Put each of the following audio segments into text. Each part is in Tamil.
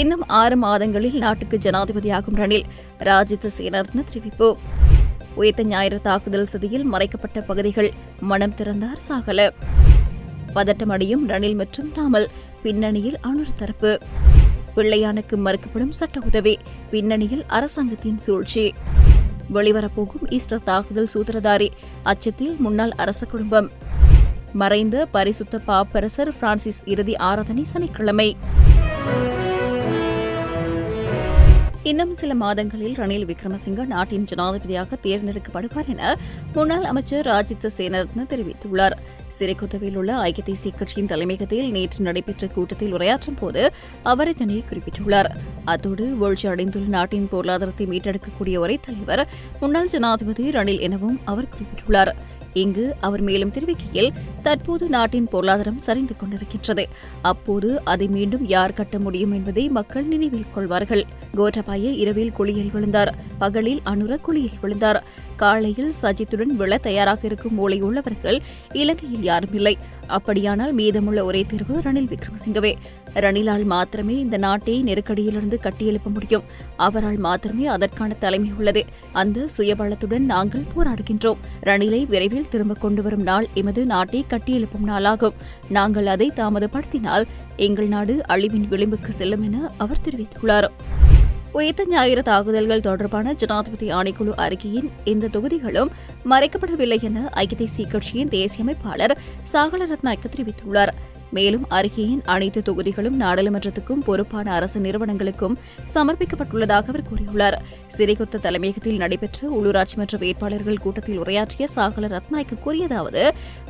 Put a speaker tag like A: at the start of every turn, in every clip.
A: இன்னும் ஆறு மாதங்களில் நாட்டுக்கு ஜனாதிபதியாகும் ரணில் ராஜித சேனாரத்ன தெரிவிப்பு உயிர்த்த ஞாயிறு தாக்குதல் சதியில் மறைக்கப்பட்ட பகுதிகள் மனம் திறந்தார் சாகல. பதட்டமடையும் ரணில் மற்றும் நாமல் பின்னணியில் அணுர் தரப்பு பிள்ளையானுக்கு மறுக்கப்படும் சட்ட உதவி பின்னணியில் அரசாங்கத்தின் சூழ்ச்சி. வெளிவரப்போகும் ஈஸ்டர் தாக்குதல் சூத்திரதாரி அச்சத்தில் முன்னாள் அரச குடும்பம். மறைந்த பரிசுத்த பாப்பரசர் பிரான்சிஸ் இறுதி ஆராதனை சனிக்கிழமை. இன்னும் சில மாதங்களில் ரணில் விக்ரமசிங்க நாட்டின் ஜனாதிபதியாக தேர்ந்தெடுக்கப்படுவார் என முன்னாள் அமைச்சர் ராஜித்த சேனரத்ன தெரிவித்துள்ளார். சிறைக்குத்தவில் உள்ள ஐக்கிய தேசிய கட்சியின் தலைமையகத்தில் நேற்று நடைபெற்ற கூட்டத்தில் உரையாற்றும் போது அவர் இதனை குறிப்பிட்டுள்ளார். அத்தோடு வீழ்ச்சி அடைந்துள்ள நாட்டின் பொருளாதாரத்தை மீட்டெடுக்கக்கூடிய ஒரே தலைவர் முன்னாள் ஜனாதிபதி ரணில் எனவும் அவர் குறிப்பிட்டுள்ளார். இங்கு அவர் மேலும் தெரிவிக்கையில் தற்போது நாட்டின் பொருளாதாரம் சரிந்து கொண்டிருக்கின்றது. அப்போது அதை மீண்டும் யார் கட்ட முடியும் என்பதை மக்கள் நினைவில் கொள்வார்கள். கோட்டபாய இரவில் குழியில் விழுந்தார். பகலில் அனுர குழியில் விழுந்தார். காலையில் சஜித்துடன் விழ தயாராக இருக்கும் மூளை உள்ளவர்கள் இலங்கையில் யாரும் இல்லை. அப்படியானால் மீதமுள்ள ஒரே தீர்வு ரணில் விக்ரமசிங்கவே. ரணிலால் மாத்திரமே இந்த நாட்டை நெருக்கடியிலிருந்து கட்டியெழுப்ப முடியும். அவரால் மாத்திரமே அதற்கான தலைமை உள்ளது. அந்த சுயபலத்துடன் நாங்கள் போராடுகின்றோம். ரணிலை விரைவில் திரும்ப கொண்டு வரும் நாள் எமது நாட்டை கட்டியெழுப்பும் நாளாகும். நாங்கள் அதை தாமதப்படுத்தினால் எங்கள் நாடு அழிவின் விளிம்புக்கு செல்லும் என அவர் தெரிவித்துள்ளார். உயிர்த்த ஞாயிறு தாக்குதல்கள் தொடர்பான ஜனாதிபதி ஆணைக்குழு அறிக்கையின் இந்த தொகுதிகளும் மறைக்கப்படவில்லை என ஐக்கிய தேசிய கட்சியின் தேசிய அமைப்பாளர் சாகல ரத்நாயக்க தெரிவித்துள்ளார். மேலும் அறிக்கையின் அனைத்து தொகுதிகளும் நாடாளுமன்றத்துக்கும் பொறுப்பான அரசு நிறுவனங்களுக்கும் சமர்ப்பிக்கப்பட்டுள்ளதாக அவர் கூறியுள்ளார். சிறைகுத்த தலைமையகத்தில் நடைபெற்ற உள்ளூராட்சி மன்ற வேட்பாளர்கள் கூட்டத்தில் உரையாற்றிய சாகல ரத்நாயக்க கூறியதாவது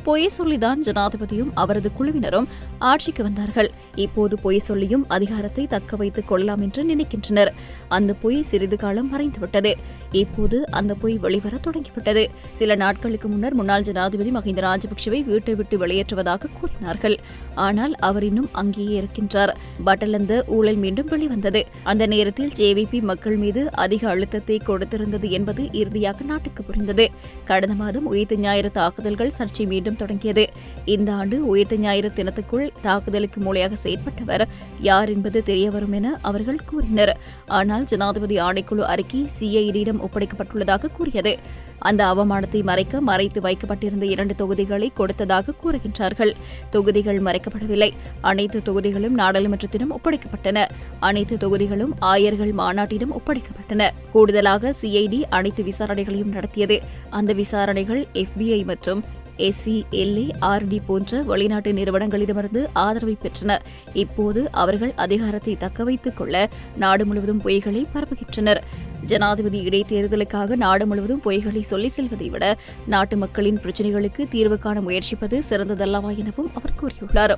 A: பொய் சொல்லிதான் ஜனாதிபதியும் அவரது குழுவினரும் ஆட்சிக்கு வந்தார்கள். இப்போது பொய் சொல்லியும் அதிகாரத்தை தக்க வைத்துக் கொள்ளலாம் என்று நினைக்கின்றனர். அந்த பொய் சிறிது காலம் மறைந்துவிட்டது. இப்போது அந்த பொய் வெளிவர தொடங்கிவிட்டது. சில நாட்களுக்கு முன்னர் முன்னாள் ஜனாதிபதி மஹிந்த ராஜபக்சவை வீட்டை விட்டு வெளியேற்றுவதாக கூறினார்கள். ஆனால் அவர் இன்னும் அங்கேயே இருக்கின்றார். பட்டலந்த ஊழல் மீண்டும் வெளிவந்தது. அந்த நேரத்தில் ஜேவிபி மக்கள் மீது அதிக அழுத்தத்தை கொடுத்திருந்தது என்பது இறுதியாக நாட்டுக்கு புரிந்தது. கடந்த மாதம் உயிர்த்த ஞாயிறு தாக்குதல்கள் சர்ச்சை மீண்டும் தொடங்கியது. இந்த ஆண்டு உயிர்த்த ஞாயிறு தினத்துக்குள் தாக்குதலுக்கு மூளையாக செயற்பட்டவர் யார் என்பது தெரியவரும் என அவர்கள் கூறினர். ஆனால் ஜனாதிபதி ஆணைக்குழு அறிக்கை சிஐடியிடம் ஒப்படைக்கப்பட்டுள்ளதாக கூறியது. அந்த அவமானத்தை மறைக்க மறைத்து வைக்கப்பட்டிருந்த இரண்டு தொகுதிகளை கொடுத்ததாக கூறுகின்றார்கள். தொகுதிகள் மறைக்கப்படவில்லை. அனைத்து தொகுதிகளும் நாடாளுமன்றத்திடம் ஒப்படைக்கப்பட்டன. அனைத்து தொகுதிகளும் ஆயர்கள் மாநாட்டிடம் ஒப்படைக்கப்பட்டன. கூடுதலாக சிஐடி அனைத்து விசாரணைகளையும் நடத்தியது. அந்த விசாரணைகள் எஃபிஐ மற்றும் எஸ்சி எல்ஏ ஆர்டி போன்ற வெளிநாட்டு நிறுவனங்களிடமிருந்து ஆதரவை பெற்றனர். இப்போது அவர்கள் அதிகாரத்தை தக்கவைத்துக் கொள்ள நாடு முழுவதும் பொய்களை பரப்புகின்றனர். ஜனாதிபதி இடைத்தேர்தலுக்காக நாடு முழுவதும் பொய்களை சொல்லி செல்வதை விட நாட்டு மக்களின் பிரச்சினைகளுக்கு தீர்வு காண முயற்சிப்பது சிறந்ததல்லவா எனவும் அவர் கூறியுள்ளார்.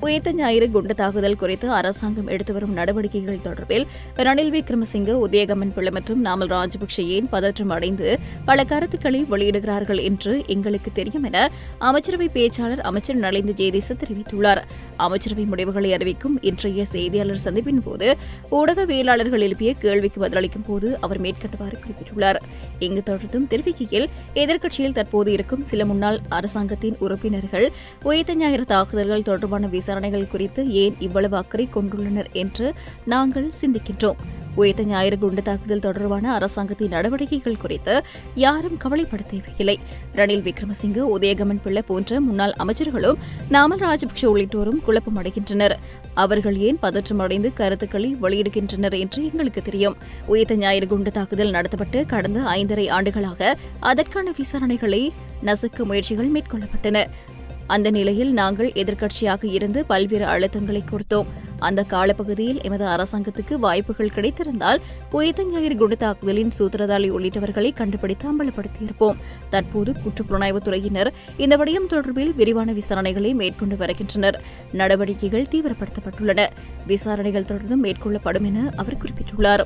A: உயிர்த்த ஞாயிறு குண்டு தாக்குதல் குறித்து அரசாங்கம் எடுத்து வரும் நடவடிக்கைகள் தொடர்பில் ரணில் விக்ரமசிங்க உதயகமன் பிள்ளை மற்றும் நாமல் ராஜபக்சே ஏன் பதற்றம் அடைந்து பல கருத்துக்களை வெளியிடுகிறார்கள் என்று எங்களுக்கு தெரியும் என அமைச்சரவை பேச்சாளர் அமைச்சர் நலிந்த ஜேதிச தெரிவித்துள்ளார். அமைச்சரவை முடிவுகளை அறிவிக்கும் இன்றைய செய்தியாளர் சந்திப்பின் போது ஊடகவியலாளர்கள் எழுப்பிய கேள்விக்கு பதிலளிக்கும் போது அவர் மேற்கண்டவாறு குறிப்பிட்டுள்ளார். இங்கு தொடர்ந்தும் தெரிவிக்கையில் எதிர்க்கட்சியில் தற்போது இருக்கும் சில முன்னாள் அரசாங்கத்தின் உறுப்பினர்கள் உயிர்த்த ஞாயிறு தாக்குதல்கள் தொடர்பான விசாரணைகள் குறித்து ஏன் இவ்வளவு அக்கறை கொண்டுள்ளனர் என்று நாங்கள் சிந்திக்கின்றோம். உயிர்த்த ஞாயிறு குண்டு தாக்குதல் தொடர்பான அரசாங்கத்தின் நடவடிக்கைகள் குறித்து யாரும் கவலைப்பட தேவையில்லை ரணில் விக்ரமசிங்கு உதயகமன் பிள்ளை போன்ற முன்னாள் அமைச்சர்களும் நாமல் ராஜபக்ஷ உள்ளிட்டோரும் குழப்பம் அடைகின்றனர். அவர்கள் ஏன் பதற்றம் அடைந்து கருத்துக்களை வெளியிடுகின்றனர் என்று எங்களுக்கு தெரியும். உயிர்த்த ஞாயிறு குண்டு தாக்குதல் நடத்தப்பட்டு கடந்த ஐந்தரை ஆண்டுகளாக அதற்கான விசாரணைகளை நசுக்க முயற்சிகள் மேற்கொள்ளப்பட்டன. அந்த நிலையில் நாங்கள் எதிர்க்கட்சியாக இருந்து பல்வேறு அழுத்தங்களை கொடுத்தோம். அந்த காலப்பகுதியில் எமது அரசாங்கத்துக்கு வாய்ப்புகள் கிடைத்திருந்தால் உயிர்த்த குண்டு தாக்குதலின் சூத்திரதாரி உள்ளிட்டவர்களை கண்டுபிடித்து அம்பலப்படுத்தியிருப்போம். தற்போது குற்றப்புலனாய்வுத் துறையினர் இந்த விடயம் தொடர்பில் விரிவான விசாரணைகளை மேற்கொண்டு வருகின்றனர். நடவடிக்கைகள் தீவிரப்படுத்தப்பட்டுள்ளன. விசாரணைகள் தொடர்ந்து மேற்கொள்ளப்படும் என அவர் குறிப்பிட்டுள்ளார்.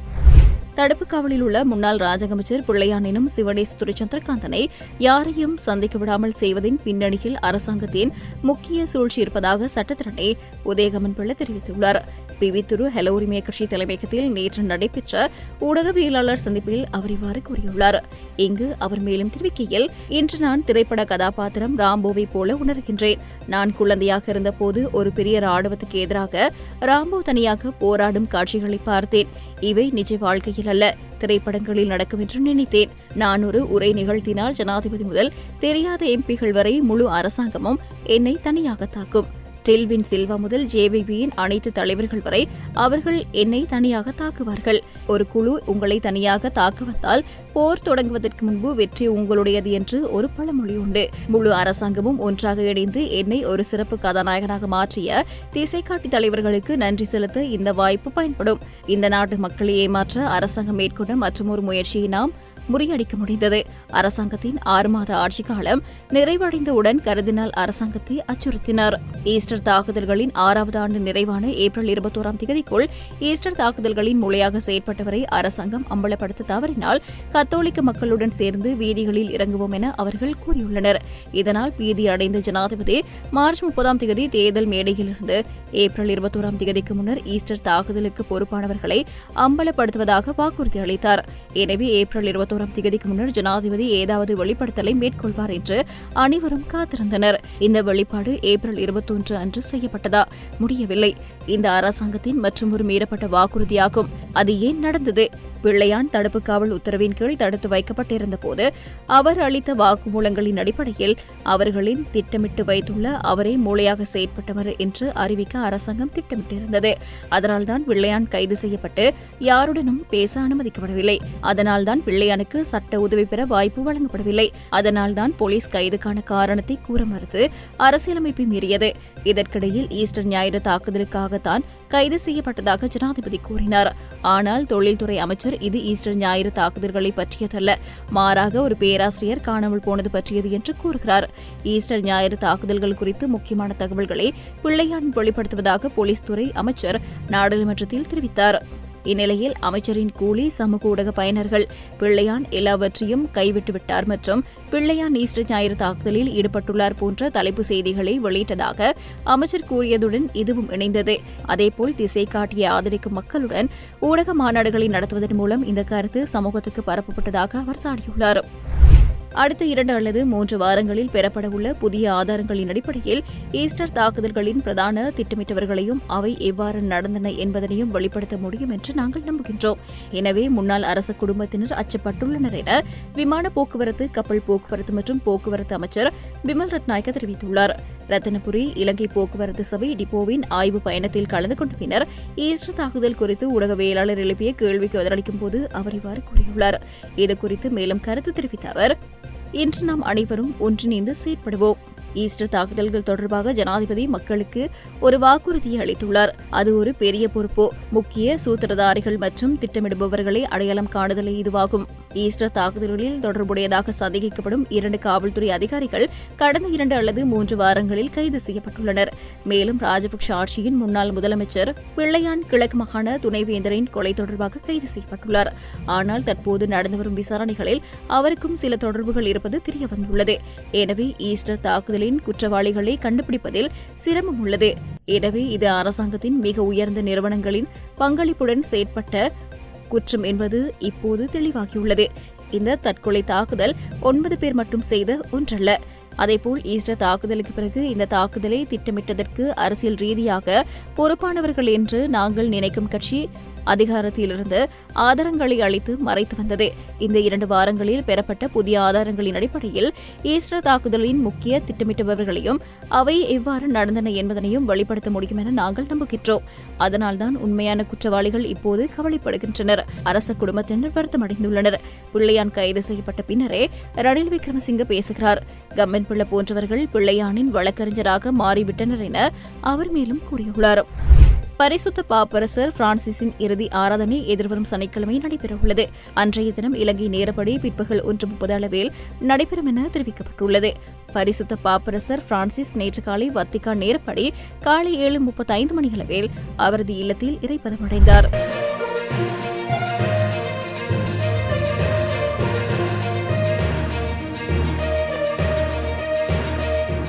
A: தடுப்பு காவலில் உள்ள முன்னாள் ராஜகமைச்சர் பிள்ளையானினும் பிள்ளையான் எனும் சிவனேஸ் துரைச்சந்திரகாந்தனை யாரையும் சந்திக்க விடாமல் செய்வதின் பின்னணியில் அரசாங்கத்தின் முக்கிய சூழ்ச்சி இருப்பதாக சட்டத்திரணி உதயகமன் பிள்ளை தெரிவித்துள்ளார். பிவித்துரு ஹெல உரிமை கட்சி தலைமையகத்தில் நேற்று நடைபெற்ற ஊடகவியலாளர் சந்திப்பில் அவர் இவ்வாறு கூறியுள்ளார். இங்கு அவர் மேலும் தெரிவிக்கையில் இன்று நான் திரைப்பட கதாபாத்திரம் ராம்போவை போல உணர்கின்றேன். நான் குழந்தையாக இருந்தபோது ஒரு பெரிய ராணுவத்துக்கு எதிராக ராம்போ தனியாக போராடும் காட்சிகளை பார்த்தேன். இவை நிஜ வாழ்க்கையில் அல்ல. திரைப்படங்களில் நடக்கும் என்று நினைத்தேன். நான் ஒரு உரை நிகழ்த்தினால் ஜனாதிபதி முதல் தெரியாத எம்பிகள் வரை முழு அரசாங்கமும் என்னை தனியாக தாக்கும். டெல்வின் சில்வா முதல் ஜேவிபியின் அனைத்து தலைவர்கள் வரை அவர்கள் என்னை தனியாக தாக்குவார்கள். ஒரு குழு உங்களை தனியாக தாக்குவதால் போர் தொடங்குவதற்கு முன்பு வெற்றி உங்களுடையது என்று ஒரு பழமொழி உண்டு. முழு அரசாங்கமும் ஒன்றாக இணைந்து என்னை ஒரு சிறப்பு கதாநாயகனாக மாற்றிய திசைக்காட்டி தலைவர்களுக்கு நன்றி செலுத்த இந்த வாய்ப்பு பயன்படும். இந்த நாட்டு மக்களை ஏமாற்ற அரசாங்கம் மேற்கொண்ட மற்றொரு முயற்சியை நாம் முறியடிக்க முடிந்தது. அரசாங்கத்தின் ஆறு மாத ஆட்சி காலம் நிறைவடைந்தவுடன் கருதினால் அரசாங்கத்தை அச்சுறுத்தினார். ஈஸ்டர் தாக்குதல்களின் ஆறாவது ஆண்டு நிறைவான ஏப்ரல் இருபத்தோராம் தேதிக்குள் ஈஸ்டர் தாக்குதல்களின் மூலையாக செயற்பட்டவரை அரசாங்கம் அம்பலப்படுத்த தவறினால் கத்தோலிக்க மக்களுடன் சேர்ந்து வீதிகளில் இறங்குவோம் என அவர்கள் கூறியுள்ளனர். இதனால் பீதி அடைந்த ஜனாதிபதி மார்ச் முப்பதாம் தேதி தேர்தல் மேடையிலிருந்து ஏப்ரல் இருபத்தோராம் தேதிக்கு முன்னர் ஈஸ்டர் தாக்குதலுக்கு பொறுப்பானவர்களை அம்பலப்படுத்துவதாக வாக்குறுதி அளித்தார். எனவே ஏப்ரல் இருபத்தோராம் தேதிக்கு முன்னர் ஜனாதிபதி ஏதாவது வெளிப்படுத்தலை மேற்கொள்வார் என்று அனைவரும் காத்திருந்தனர். இந்த வெளிப்பாடு ஏப்ரல் இருபத்தொன்று அன்று செய்யப்பட்டதா? முடியவில்லை. இந்த அரசாங்கத்தின் மற்றும் ஒரு மீறப்பட்ட வாக்குறுதியாகும். அது ஏன் நடந்தது? பிள்ளையான் தடுப்பு காவல் உத்தரவின் கீழ் தடுத்து வைக்கப்பட்டிருந்த போது அவர் அளித்த வாக்குமூலங்களின் அடிப்படையில் அவர்களின் திட்டமிட்டு வைத்துள்ள அவரே மூளையாக செயற்பட்டவர் என்று அறிவிக்க அரசாங்கம் திட்டமிட்டிருந்தது. அதனால்தான் பிள்ளையான் கைது செய்யப்பட்டு யாருடனும் பேச அனுமதிக்கப்படவில்லை. அதனால்தான் பிள்ளையானுக்கு சட்ட உதவி பெற வாய்ப்பு வழங்கப்படவில்லை. அதனால்தான் போலீஸ் கைதுக்கான காரணத்தை கூற மறுத்து அரசியலமைப்பை மீறியது. இதற்கிடையில் ஈஸ்டர் ஞாயிறு தாக்குதலுக்காகத்தான் கைது செய்யப்பட்டதாக ஜனாதிபதி கூறினார். ஆனால் தொழில்துறை அமைச்சர் இது ஈஸ்டர் ஞாயிறு தாக்குதல்களை பற்றியதல்ல. மாறாக ஒரு பேராசிரியர் காணாமல் போனது பற்றியது என்று கூறுகிறார். ஈஸ்டர் ஞாயிறு தாக்குதல்கள் குறித்து முக்கியமான தகவல்களை பிள்ளையான் வெளிப்படுத்துவதாக போலீஸ் துறை அமைச்சர் நாடாளுமன்றத்தில் தெரிவித்தார். இந்நிலையில் அமைச்சரின் கூலி சமூக ஊடக பயனர்கள் பிள்ளையான் எல்லாவற்றையும் கைவிட்டுவிட்டார் மற்றும் பிள்ளையான் ஈஸ்டர் ஞாயிறு தாக்குதலில் ஈடுபட்டுள்ளார் போன்ற தலைப்பு செய்திகளை வெளியிட்டதாக அமைச்சர் கூறியதுடன் இதுவும் இணைந்தது. அதேபோல் திசை காட்டிய ஆதரிக்கும் மக்களுடன் ஊடக மாநாடுகளை நடத்துவதன் மூலம் இந்த கருத்து சமூகத்துக்கு பரப்பப்பட்டதாக அவர் சாடியுள்ளார். அடுத்த இரண்டு அல்லது மூன்று வாரங்களில் பெறப்படவுள்ள புதிய ஆதாரங்களின் அடிப்படையில் ஈஸ்டர் தாக்குதல்களின் பிரதான திட்டமிட்டவர்களையும் அவை எவ்வாறு நடந்தன என்பதனையும் வெளிப்படுத்த முடியும் என்று நாங்கள் நம்புகின்றோம். எனவே முன்னாள் அரச குடும்பத்தினர் அச்சப்பட்டுள்ளனர் என விமான போக்குவரத்து கப்பல் போக்குவரத்து மற்றும் போக்குவரத்து அமைச்சர் பிமல் ரத்நாயக்க தெரிவித்துள்ளார். ரத்தினபுரி இலங்கை போக்குவரத்து சபை டிப்போவின் ஆய்வு பயணத்தில் கலந்து கொண்ட பின்னர் ஈஸ்டர் தாக்குதல் குறித்து ஊடகவியலாளர் எழுப்பிய கேள்விக்கு பதிலளிக்கும் போது அவர் இவ்வாறு கூறியுள்ளார். இதுகுறித்து மேலும் கருத்து தெரிவித்த அவர் இன்று நாம் அனைவரும் ஒன்றிணைந்து செயற்படுவோம். ஈஸ்டர் தாக்குதல்கள் தொடர்பாக ஜனாதிபதி மக்களுக்கு ஒரு வாக்குறுதியை அளித்துள்ளார். அது ஒரு பெரிய பொறுப்பு. முக்கிய சூத்திரதாரிகள் மற்றும் திட்டமிடுபவர்களை அடையாளம் காணுதலே இதுவாகும். ஈஸ்டர் தாக்குதல்களில் தொடர்புடையதாக சந்தேகிக்கப்படும் இரண்டு காவல்துறை அதிகாரிகள் கடந்த இரண்டு அல்லது மூன்று வாரங்களில் கைது செய்யப்பட்டுள்ளனர். மேலும் ராஜபக்ஷ ஆட்சியின் முன்னாள் முதலமைச்சர் பிள்ளையான் கிழக்கு மாகாண துணைவேந்தரின் கொலை தொடர்பாக கைது செய்யப்பட்டுள்ளார். ஆனால் தற்போது நடந்து வரும் விசாரணைகளில் அவருக்கும் சில தொடர்புகள் இருப்பது தெரியவந்துள்ளது. எனவே ஈஸ்டர் தாக்குதல் தாக்குதலின் குற்றவாளிகளை கண்டுபிடிப்பதில் சிரமம் உள்ளது. எனவே இது அரசாங்கத்தின் மிக உயர்ந்த நிறுவனங்களின் பங்களிப்புடன் செயற்பட்ட குற்றம் என்பது இப்போது தெளிவாகியுள்ளது. இந்த தற்கொலை தாக்குதல் ஒன்பது பேர் மட்டும் செய்த ஒன்றல்ல. அதேபோல் ஈஸ்டர் தாக்குதலுக்கு பிறகு இந்த தாக்குதலை திட்டமிட்டதற்கு அரசியல் ரீதியாக பொறுப்பானவர்கள் என்று நாங்கள் நினைக்கும் கட்சி அதிகாரத்திலிருந்து ஆதாரங்களை அளித்து மறைத்து வந்தது. இந்த இரண்டு வாரங்களில் பெறப்பட்ட புதிய ஆதாரங்களின் அடிப்படையில் ஈஸ்டர் தாக்குதலின் முக்கிய திட்டமிட்டவர்களையும் அவை எவ்வாறு நடந்தன என்பதனையும் வெளிப்படுத்த முடியும் என நாங்கள் நம்புகின்றோம். அதனால்தான் உண்மையான குற்றவாளிகள் இப்போது கவலைப்படுகின்றனர். அரச குடும்பத்தினர் வருத்தமடைந்துள்ளனர் பிள்ளையான் கைது செய்யப்பட்ட பின்னரே ரணில் விக்ரமசிங்க பேசுகிறார். கம்மன் பிள்ளை போன்றவர்கள் பிள்ளையானின் வழக்கறிஞராக மாறிவிட்டனர் என அவர் மேலும் கூறியுள்ளார். பரிசுத்த பாப்பரசர் பிரான்சிஸின் இறுதி ஆராதனை எதிர்வரும் சனிக்கிழமை நடைபெறவுள்ளது. அன்றைய தினம் இலங்கை நேரப்படி பிற்பகல் ஒன்று முப்பது அளவில் நடைபெறும் என தெரிவிக்கப்பட்டுள்ளது. பரிசுத்த பாப்பரசர் பிரான்சிஸ் நேற்று காலை வத்திகான் நேரப்படி காலை ஏழு முப்பத்தைந்து மணி அளவில் அவரது இல்லத்தில் இறைப்பதமடைந்தாா்